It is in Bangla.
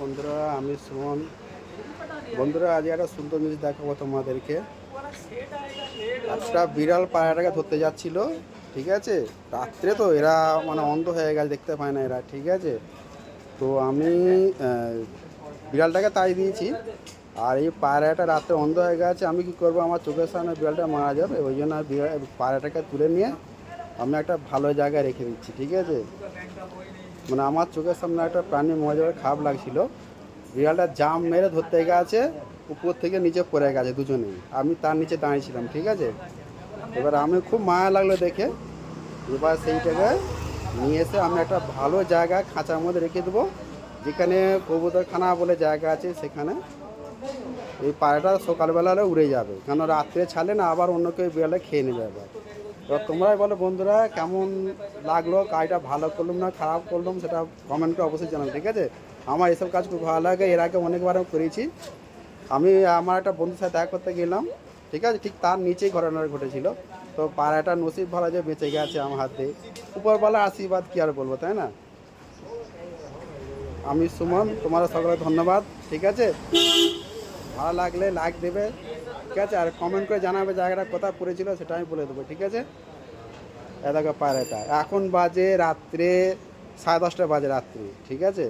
বন্ধুরা আমি সুমন। বন্ধুরা, আজ একটা সুন্দর জিনিস দেখাবো তোমাদেরকে। একটা বিড়াল পায়রাটাকে ধরতে যাচ্ছিল, ঠিক আছে? রাত্রে তো এরা মানে অন্ধ হয়ে গেছে দেখতে পায় না এরা, ঠিক আছে? তো আমি বিড়ালটাকে তাই দিয়েছি। আর এই পায়রাটা রাত্রে অন্ধ হয়ে গেছে, আমি কি করব? আমার চোখের সামনে বিড়ালটা মারা যাবে, ওই জন্য পায়রাটাকে তুলে নিয়ে আমি একটা ভালো জায়গায় রেখে দিচ্ছি, ঠিক আছে? মানে আমার চোখের সামনে একটা প্রাণী মরে যাওয়ার খারাপ লাগছিল। বিড়ালটা জাম মেরে ধরতে গেছে, উপর থেকে নিচে পড়ে গেছে দুজনেই। আমি তার নিচে দাঁড়িয়েছিলাম, ঠিক আছে? এবার আমি খুব মায়া লাগল দেখে। এবার সেইটাকে নিয়ে এসে আমি একটা ভালো জায়গা খাঁচার মধ্যে রেখে দেবো। যেখানে কবুতরখানা বলে জায়গা আছে সেখানে। এই পায়রাটা সকালবেলা উড়ে যাবে। কেন রাত্রে ছাড়লে না আবার অন্য কেউ বিড়ালে খেয়ে নেবে আবার। এবার তোমরাই বলো বন্ধুরা, কেমন লাগল? কাজটা ভালো করলাম না খারাপ করলাম সেটা কমেন্ট করে অবশ্যই জানাবে, ঠিক আছে? আমার এসব কাজ খুব ভালো লাগে, এর আগে অনেকবার করেছি। আমি, আমার একটা বন্ধুর সাথে দেখা করতে গেলাম, ঠিক আছে? ঠিক তার নিচেই ঘটনা ঘটেছিল। তো পাড়াটা নসিব ভালো যে বেঁচে গেছে আমার হাতে। উপরবেলা আশীর্বাদ কী আর বলব, তাই না? আমি সুমন তোমার সকলে ধন্যবাদ, ঠিক আছে? ভালো লাগলে লাইক দেবে। ঠিক আছে, আর কমেন্ট করে জানাবে জায়গাটা কোথায় পড়েছিল, সেটা আমি বলে দেবো, ঠিক আছে? এ দেখো পায়রাটা, এখন বাজে রাত্রে সাড়ে দশটা বাজে রাত্রি, ঠিক আছে?